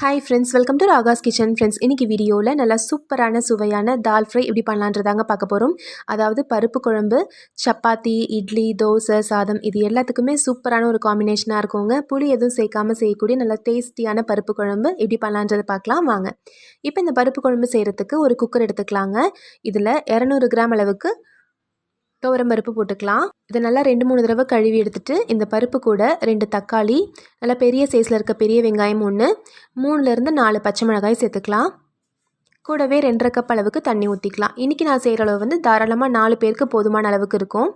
Hi friends welcome to Raga's kitchen friends இன்றைக்கி வீடியோவில் நல்லா சூப்பரான சுவையான தால் ஃப்ரை எப்படி பண்ணலான்றதாங்க பார்க்க போகிறோம் அதாவது பருப்பு குழம்பு சப்பாத்தி இட்லி தோசை சாதம் இது எல்லாத்துக்குமே சூப்பரான ஒரு காம்பினேஷனாக இருக்குங்க. புளி எதுவும் சேர்க்காமல் செய்யக்கூடிய நல்லா டேஸ்டியான பருப்பு குழம்பு எப்படி பண்ணலான்றதை பார்க்கலாம் வாங்க. இப்போ இந்த பருப்பு குழம்பு செய்கிறதுக்கு ஒரு குக்கர் எடுத்துக்கலாங்க. இதில் இரநூறு கிராம் அளவுக்கு துவரம் பருப்பு போட்டுக்கலாம். இதை நல்லா ரெண்டு மூணு தடவை கழுவி எடுத்துகிட்டு இந்த பருப்பு கூட ரெண்டு தக்காளி நல்லா பெரிய சைஸில் இருக்க பெரிய வெங்காயம் ஒன்று மூணுலேருந்து நாலு பச்சை மிளகாய் சேர்த்துக்கலாம். கூடவே ரெண்டரை கப் அளவுக்கு தண்ணி ஊற்றிக்கலாம் இன்றைக்கி நான் செய்கிற அளவு வந்து தாராளமாக நாலு பேருக்கு போதுமான அளவுக்கு இருக்கும்.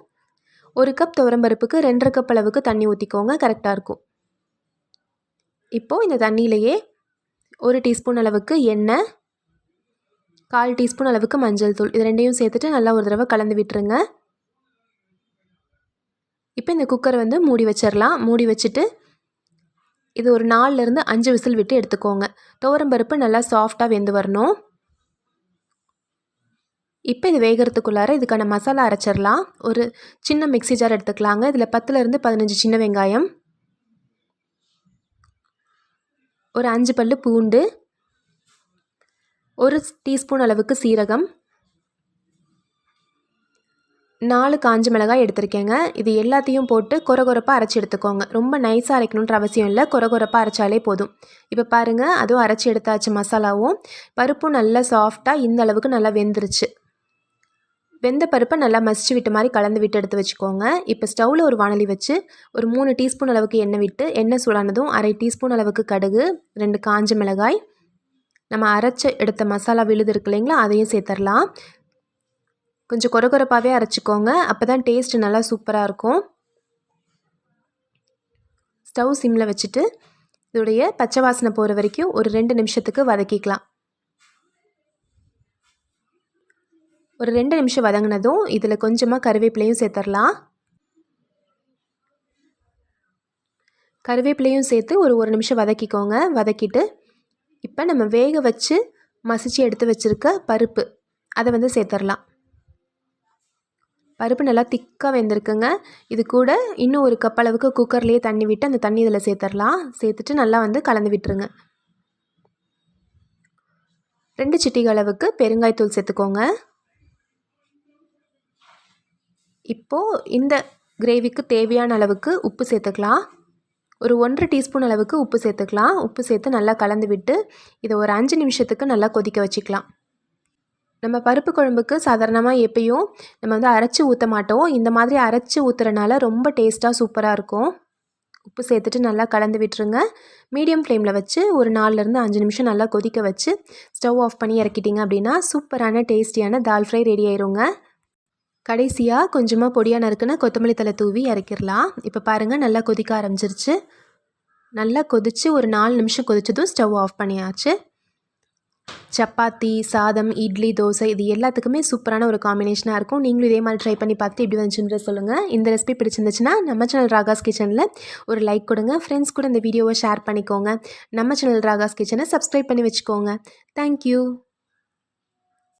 ஒரு கப் துவரம் பருப்புக்கு ரெண்டரை கப் அளவுக்கு தண்ணி ஊற்றிக்கோங்க கரெக்டாக இருக்கும். இப்போது இந்த தண்ணியிலையே ஒரு டீஸ்பூன் அளவுக்கு எண்ணெய் கால் டீஸ்பூன் அளவுக்கு மஞ்சள் தூள் இது ரெண்டையும் சேர்த்துட்டு நல்லா ஒரு தடவை கலந்து விட்டுருங்க. இப்போ இந்த குக்கரை வந்து மூடி வச்சிடலாம். மூடி வச்சுட்டு இது ஒரு நாலுலேருந்து அஞ்சு விசில் விட்டு எடுத்துக்கோங்க. துவரம்பருப்பு நல்லா சாஃப்டாக வெந்து வரணும். இப்போ இது வேகிறதுக்குள்ளார இதுக்கான மசாலா அரைச்சிடலாம். ஒரு சின்ன மிக்சி ஜார் எடுத்துக்கலாங்க. இதில் பத்துலேருந்து பதினஞ்சு சின்ன வெங்காயம். ஒரு அஞ்சு பல் பூண்டு. ஒரு டீஸ்பூன் அளவுக்கு சீரகம். நாலு காஞ்ச மிளகாய் எடுத்திருக்கேங்க. இது எல்லாத்தையும் போட்டு கொரகொரப்பாக அரைச்சி எடுத்துக்கோங்க. ரொம்ப நைஸாக அரைக்கணுன்ற அவசியம் இல்லை. கொரகொரப்பாக அரைச்சாலே போதும். இப்போ பாருங்கள் அதுவும் அரைச்சி எடுத்தாச்சு மசாலாவும். பருப்பும் நல்லா சாஃப்டாக இந்த அளவுக்கு நல்லா வெந்துருச்சு. வெந்த பருப்பை நல்லா மசிச்சு விட்ட மாதிரி கலந்து விட்டு எடுத்து வச்சுக்கோங்க. இப்போ ஸ்டவ்வில் ஒரு வானலி வச்சு ஒரு மூணு டீஸ்பூன் அளவுக்கு எண்ணெய் விட்டு எண்ணெய் சூடானதும் அரை டீஸ்பூன் அளவுக்கு கடுகு ரெண்டு காஞ்ச மிளகாய். நம்ம அரைச்சி எடுத்த மசாலா விழுது இருக்கு இல்லைங்களா அதையும் சேர்த்துடலாம் கொஞ்சம் கொரகொரப்பாகவே அரைச்சிக்கோங்க. அப்போ தான் டேஸ்ட்டு நல்லா சூப்பராக இருக்கும். ஸ்டவ் சிம்மில் வச்சுட்டு இதோடைய பச்சை வாசனை போகிற வரைக்கும் ஒரு ரெண்டு நிமிஷத்துக்கு வதக்கிக்கலாம். ஒரு ரெண்டு நிமிஷம் வதங்கினதும் இதில் கொஞ்சமாக கருவேப்பிலையும் சேர்த்துடலாம் கருவேப்பிலையும் சேர்த்து ஒரு ஒரு நிமிஷம் வதக்கிக்கோங்க. வதக்கிட்டு இப்போ நம்ம வேக வச்சு மசிச்சு எடுத்து வச்சுருக்க பருப்பு அதை வந்து சேர்த்துடலாம் பருப்பு நல்லா திக்காக வெந்திருக்குங்க. இது கூட இன்னும் ஒரு கப் அளவுக்கு குக்கர்லேயே தண்ணி விட்டு அந்த தண்ணி இதில் சேர்த்துடலாம். சேர்த்துட்டு நல்லா வந்து கலந்து விட்டுருங்க. ரெண்டு சிட்டிக அளவுக்கு பெருங்காய்த்தூள் சேர்த்துக்கோங்க. இப்போது இந்த கிரேவிக்கு தேவையான அளவுக்கு உப்பு சேர்த்துக்கலாம். ஒரு ஒன்றரை டீஸ்பூன் அளவுக்கு உப்பு சேர்த்துக்கலாம். உப்பு சேர்த்து நல்லா கலந்து விட்டு இதை ஒரு அஞ்சு நிமிஷத்துக்கு நல்லா கொதிக்க வச்சுக்கலாம். நம்ம பருப்பு குழம்புக்கு சாதாரணமாக எப்பயும் நம்ம வந்து அரைச்சி ஊற்ற மாட்டோம். இந்த மாதிரி அரைச்சி ஊற்றுறனால ரொம்ப டேஸ்ட்டாக சூப்பராக இருக்கும். உப்பு சேர்த்துட்டு நல்லா கலந்து விட்டுருங்க. மீடியம் ஃப்ளேமில் வச்சு ஒரு நாலுலேருந்து அஞ்சு நிமிஷம் நல்லா கொதிக்க வச்சு ஸ்டவ் ஆஃப் பண்ணி இறக்கிட்டிங்க அப்படின்னா சூப்பரான டேஸ்டியான தால் ஃப்ரை ரெடி ஆயிருங்க. கடைசியாக கொஞ்சமாக பொடியாக நறுக்குன்னு கொத்தமல்லி தலை தூவி இறக்கிடலாம். இப்போ பாருங்கள் நல்லா கொதிக்க ஆரம்பிச்சிருச்சு. நல்லா கொதித்து ஒரு நாலு நிமிஷம் கொதிச்சதும் ஸ்டவ் ஆஃப் பண்ணியாச்சு. சப்பாத்தி சாதம் இட்லி தோசை இது எல்லாத்துக்குமே சூப்பரான ஒரு காம்பினேஷனாக இருக்கும். நீங்களும் இதே மாதிரி ட்ரை பண்ணி பார்த்து எப்படி வந்துச்சுன்ற சொல்லுங்கள் இந்த ரெசிபி பிடிச்சிருந்துச்சுன்னா நம்ம சேனல் ராகாஸ் கிச்சனில் ஒரு லைக் கொடுங்க. ஃப்ரெண்ட்ஸ் கூட இந்த வீடியோவை ஷேர் பண்ணிக்கோங்க. நம்ம சேனல் ராகாஸ் கிச்சனை சப்ஸ்கிரைப் பண்ணி வச்சுக்கோங்க. தேங்க்யூ